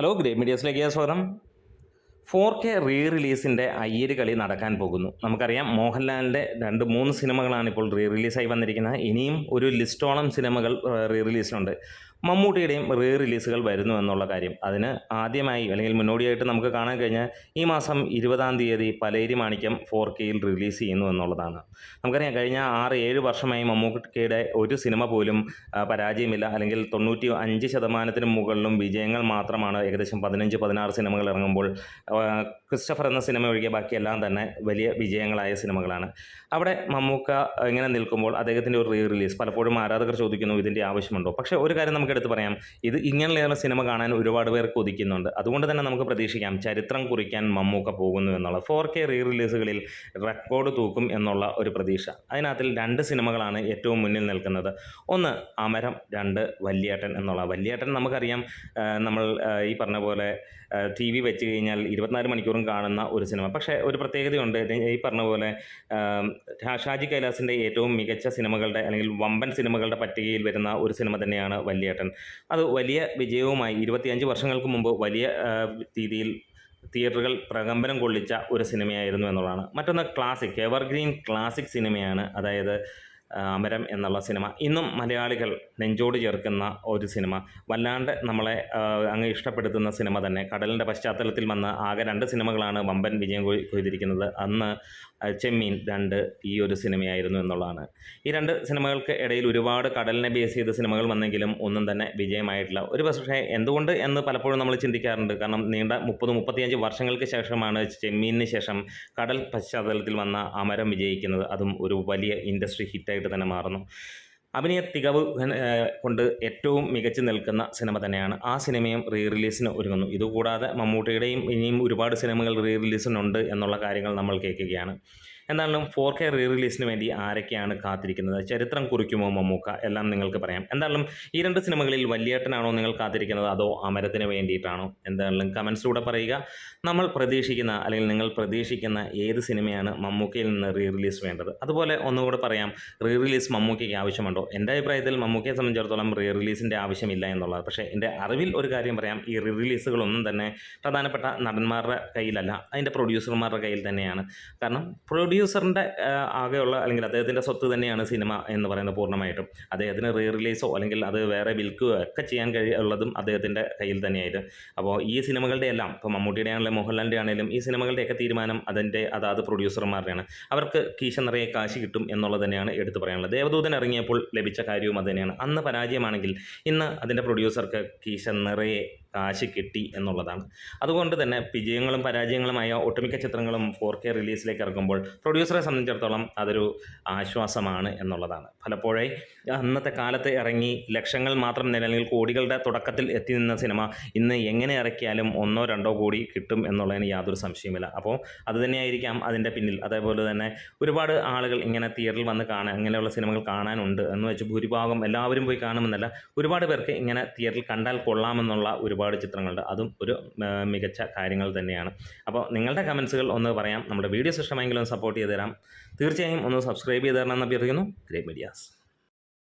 Hello grey മീഡിയസിലേക്ക് സ്വാഗതം. Four K റീ റിലീസിന്റെ അയ്യര് കളി നടക്കാൻ പോകുന്നു. നമുക്കറിയാം മോഹൻലാലിന്റെ രണ്ട് മൂന്ന് സിനിമകളാണ് ഇപ്പോൾ റീ റിലീസായി വന്നിരിക്കുന്നത്. ഇനിയും ഒരു ലിസ്റ്റോളം സിനിമകൾ റീ റിലീസിലുണ്ട് മമ്മൂട്ടിയുടെയും റീ റിലീസുകൾ വരുന്നു എന്നുള്ള കാര്യം. അതിന് ആദ്യമായി അല്ലെങ്കിൽ മുന്നോടിയായിട്ട് നമുക്ക് കാണാൻ കഴിഞ്ഞാൽ ഈ മാസം ഇരുപതാം തീയതി പലേരി മാണിക്യം ഫോർ കെയിൽ റിലീസ് ചെയ്യുന്നു എന്നുള്ളതാണ്. നമുക്കറിയാം കഴിഞ്ഞ ആറ് ഏഴ് വർഷമായി മമ്മൂട്ടിയുടെ ഒരു സിനിമ പോലും പരാജയമില്ല. അല്ലെങ്കിൽ തൊണ്ണൂറ്റി അഞ്ച് ശതമാനത്തിന് മുകളിലും വിജയങ്ങൾ മാത്രമാണ് ഏകദേശം പതിനഞ്ച് പതിനാറ് സിനിമകൾ ഇറങ്ങുമ്പോൾ ക്രിസ്റ്റഫർ എന്ന സിനിമ ഒഴികെ ബാക്കിയെല്ലാം തന്നെ വലിയ വിജയങ്ങളായ സിനിമകളാണ്. അവിടെ മമ്മൂക്ക ഇങ്ങനെ നിൽക്കുമ്പോൾ അദ്ദേഹത്തിന്റെ ഒരു റീ റിലീസ് പലപ്പോഴും ആരാധകർ ചോദിക്കുന്നു ഇതിന്റെ ആവശ്യമുണ്ടോ? പക്ഷേ ഒരു കാര്യം നമുക്ക് എടുത്ത് പറയാം. ഇത് ഇങ്ങനെയുള്ള സിനിമ കാണാൻ ഒരുപാട് പേർ കൊതിക്കുന്നുണ്ട്. അതുകൊണ്ട് തന്നെ നമുക്ക് പ്രതീക്ഷിക്കാം ചരിത്രം കുറിക്കാൻ മമ്മൂക്ക പോകുന്നു എന്നുള്ളത്. ഫോർ കെ റീ റിലീസുകളിൽ റെക്കോർഡ് തൂക്കും എന്നുള്ള ഒരു പ്രതീക്ഷ. അതിനകത്തിൽ രണ്ട് സിനിമകളാണ് ഏറ്റവും മുന്നിൽ നിൽക്കുന്നത്. ഒന്ന് അമരം രണ്ട് വല്യേട്ടൻ എന്നുള്ള. വല്യേട്ടൻ നമുക്കറിയാം നമ്മൾ ഈ പറഞ്ഞ പോലെ ടി വി വെച്ച് കഴിഞ്ഞാൽ ഇരുപത്തിനാല് മണിക്കൂറും കാണുന്ന ഒരു സിനിമ. പക്ഷേ ഒരു പ്രത്യേകതയുണ്ട്. ഈ പറഞ്ഞ പോലെ ഷാജി കൈലാസിന്റെ ഏറ്റവും മികച്ച സിനിമകളുടെ അല്ലെങ്കിൽ വമ്പൻ സിനിമകളുടെ പട്ടികയിൽ വരുന്ന ഒരു സിനിമ തന്നെയാണ് വല്യേട്ടൻ. അത് വലിയ വിജയവുമായി ഇരുപത്തിയഞ്ച് വർഷങ്ങൾക്ക് മുമ്പ് വലിയ രീതിയിൽ തിയേറ്ററുകൾ പ്രകമ്പനം കൊള്ളിച്ച ഒരു സിനിമയായിരുന്നു എന്നുള്ളതാണ്. മറ്റൊന്ന് ക്ലാസിക് എവർഗ്രീൻ ക്ലാസിക് സിനിമയാണ്. അതായത് അമരം എന്നുള്ള സിനിമ. ഇന്നും മലയാളികൾ നെഞ്ചോട് ചേർക്കുന്ന ഒരു സിനിമ. വല്ലാണ്ട് നമ്മളെ അങ്ങ് ഇഷ്ടപ്പെടുത്തുന്ന സിനിമ തന്നെ. കടലിന്റെ പശ്ചാത്തലത്തിൽ വന്ന ആകെ രണ്ട് സിനിമകളാണ് വമ്പൻ വിജയം കൊയ്- കൊയ്തിരിക്കുന്നത്. അന്ന് ചെമ്മീൻ രണ്ട് ഈ ഒരു സിനിമയായിരുന്നു എന്നുള്ളതാണ്. ഈ രണ്ട് സിനിമകൾക്ക് ഇടയിൽ ഒരുപാട് കടലിനെ ബേസ് ചെയ്ത സിനിമകൾ വന്നെങ്കിലും ഒന്നും തന്നെ വിജയമായിട്ടില്ല. ഒരു പക്ഷേ എന്തുകൊണ്ട് എന്ന് പലപ്പോഴും നമ്മൾ ചിന്തിക്കാറുണ്ട്. കാരണം നീണ്ട മുപ്പത് മുപ്പത്തിയഞ്ച് വർഷങ്ങൾക്ക് ശേഷമാണ് ചെമ്മീനിന് ശേഷം കടൽ പശ്ചാത്തലത്തിൽ വന്ന അമരം വിജയിക്കുന്നത്. അതും ഒരു വലിയ ഇൻഡസ്ട്രി ഹിറ്റായിട്ട് തന്നെ മാറുന്നു. അഭിനയ തികവ് കൊണ്ട് ഏറ്റവും മികച്ചു നിൽക്കുന്ന സിനിമ തന്നെയാണ്. ആ സിനിമയും റീ റിലീസിന് ഒരുങ്ങുന്നു. ഇതുകൂടാതെ മമ്മൂട്ടിയുടെയും ഇനിയും ഒരുപാട് സിനിമകൾ റീ റിലീസിനുണ്ട് എന്നുള്ള കാര്യങ്ങൾ നമ്മൾ കേൾക്കുകയാണ്. എന്തായാലും ഫോർ കെ റീ റിലീസിന് വേണ്ടി ആരൊക്കെയാണ് കാത്തിരിക്കുന്നത്? ചരിത്രം കുറിക്കുമോ മമ്മൂക്ക? എല്ലാം നിങ്ങൾക്ക് പറയാം. എന്തായാലും ഈ രണ്ട് സിനിമകളിൽ വലിയേട്ടനാണോ നിങ്ങൾ കാത്തിരിക്കുന്നത്? അതോ അമരത്തിന് വേണ്ടിയിട്ടാണോ? എന്തായാലും കമൻസിലൂടെ പറയുക. നമ്മൾ പ്രതീക്ഷിക്കുന്ന അല്ലെങ്കിൽ നിങ്ങൾ പ്രതീക്ഷിക്കുന്ന ഏത് സിനിമയാണ് മമ്മൂക്കയിൽ നിന്ന് റീ റിലീസ് വേണ്ടത്? അതുപോലെ ഒന്നുകൂടെ പറയാം. റീ റിലീസ് മമ്മൂക്കയ്ക്ക് ആവശ്യമുണ്ടോ? എന്റെ അഭിപ്രായത്തിൽ മമ്മൂക്കയെ സംബന്ധിച്ചിടത്തോളം റീ റിലീസിന്റെ ആവശ്യമില്ല എന്നുള്ളത് പക്ഷേ എന്റെ അറിവിൽ ഒരു കാര്യം പറയാം. ഈ റീ റിലീസുകളൊന്നും തന്നെ പ്രധാനപ്പെട്ട നടന്മാരുടെ കയ്യിലല്ല. അതിന്റെ പ്രൊഡ്യൂസർമാരുടെ കയ്യിൽ തന്നെയാണ്. കാരണം പ്രൊഡ്യൂസറിന്റെ ആകെയുള്ള അല്ലെങ്കിൽ അദ്ദേഹത്തിന്റെ സ്വത്ത് തന്നെയാണ് സിനിമ എന്ന് പറയുന്നത് പൂർണമായിട്ടും. അദ്ദേഹത്തിന് റീ റിലീസോ അല്ലെങ്കിൽ അത് വേറെ വിൽക്കുകയോ ഒക്കെ ചെയ്യാൻ കഴിയുള്ളതും അദ്ദേഹത്തിന്റെ കയ്യിൽ തന്നെയായിരുന്നു. അപ്പോൾ ഈ സിനിമകളുടെ എല്ലാം ഇപ്പോൾ മമ്മൂട്ടിയുടെ ആണെങ്കിലും മോഹൻലാലിന്റെ ആണെങ്കിലും ഈ സിനിമകളുടെയൊക്കെ തീരുമാനം അതിന്റെ അതാത് പ്രൊഡ്യൂസർമാരുടെയാണ് അവർക്ക് കീശ നിറയെ കാശ് കിട്ടും എന്നുള്ളത് തന്നെയാണ് എടുത്തു പറയാനുള്ളത്. ദേവദൂതൻ ഇറങ്ങിയപ്പോൾ ലഭിച്ച കാര്യവും അത് തന്നെയാണ്. അന്ന് പരാജയമാണെങ്കിൽ ഇന്ന് അതിന്റെ പ്രൊഡ്യൂസർക്ക് കീശ നിറയെ കാശ് കിട്ടി എന്നുള്ളതാണ്. അതുകൊണ്ട് തന്നെ വിജയങ്ങളും പരാജയങ്ങളുമായ ഒട്ടുമിക്ക ചിത്രങ്ങളും ഫോർ കെ റിലീസിലേക്ക് ഇറക്കുമ്പോൾ പ്രൊഡ്യൂസറെ സംബന്ധിച്ചിടത്തോളം അതൊരു ആശ്വാസമാണ് എന്നുള്ളതാണ്. പലപ്പോഴേ അന്നത്തെ കാലത്ത് ഇറങ്ങി ലക്ഷങ്ങൾ മാത്രം നിലനിൽ കോടികളുടെ തുടക്കത്തിൽ എത്തി നിന്ന സിനിമ ഇന്ന് എങ്ങനെ ഇറക്കിയാലും ഒന്നോ രണ്ടോ കോടി കിട്ടും എന്നുള്ളതിന് യാതൊരു സംശയമില്ല അപ്പോൾ അത് തന്നെയായിരിക്കാം അതിന്റെ പിന്നിൽ. അതേപോലെ തന്നെ ഒരുപാട് ആളുകൾ ഇങ്ങനെ തിയേറ്ററിൽ വന്ന് കാണാൻ ഇങ്ങനെയുള്ള സിനിമകൾ കാണാനുണ്ട് എന്ന് വെച്ച് ഭൂരിഭാഗം എല്ലാവരും പോയി കാണുമെന്നല്ല ഒരുപാട് പേർക്ക് ഇങ്ങനെ തിയേറ്ററിൽ കണ്ടാൽ കൊള്ളാമെന്നുള്ള ഒരുപാട് ചിത്രങ്ങളുണ്ട്. അതും ഒരു മികച്ച കാര്യങ്ങൾ തന്നെയാണ്. അപ്പോൾ നിങ്ങളുടെ കമൻസുകൾ ഒന്ന് പറയാം. നമ്മുടെ വീഡിയോസ് ഇഷ്ടമെങ്കിലും സപ്പോർട്ട് ചെയ്ത് തരാം തീർച്ചയായും ഒന്ന് സബ്സ്ക്രൈബ് ചെയ്ത് തരണം എന്ന് അഭ്യർത്ഥിക്കുന്നു. Great medias.